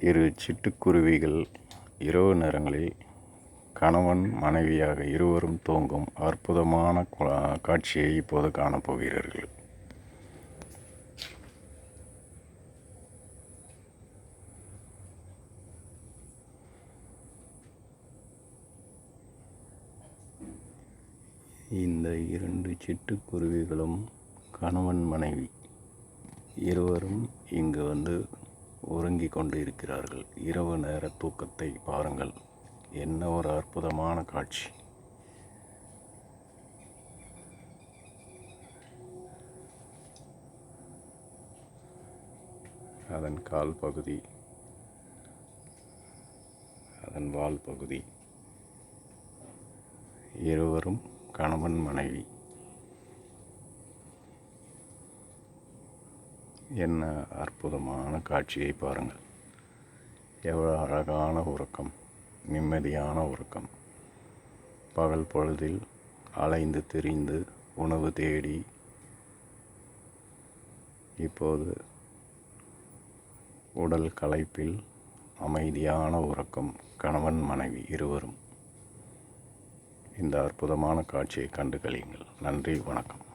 இரு சிட்டுக்குருவிகள் இரவு நேரங்களில் கணவன் மனைவியாக இருவரும் தூங்கும் அற்புதமான கா- காட்சியை இப்போது காணப்போகிறீர்கள் இந்த இரண்டு சிட்டுக்குருவிகளும் கணவன் மனைவி இருவரும் இங்கு வந்து உறங்கிக் கொண்டு இருக்கிறார்கள் இரவு நேர தூக்கத்தை பாருங்கள். என்ன ஒரு அற்புதமான காட்சி. அதன் கால் பகுதி அதன் வால் பகுதி. இருவரும் கணவன் மனைவி. என்ன அற்புதமான காட்சியை பாருங்கள். எவ்வளோ அழகான உறக்கம் நிம்மதியான உறக்கம். பகல் பொழுதில் அலைந்து திரிந்து உணவு தேடி இப்போது உடல் களைப்பில் அமைதியான உறக்கம் கணவன் மனைவி இருவரும். இந்த அற்புதமான காட்சியை கண்டு கழியுங்கள் நன்றி வணக்கம்.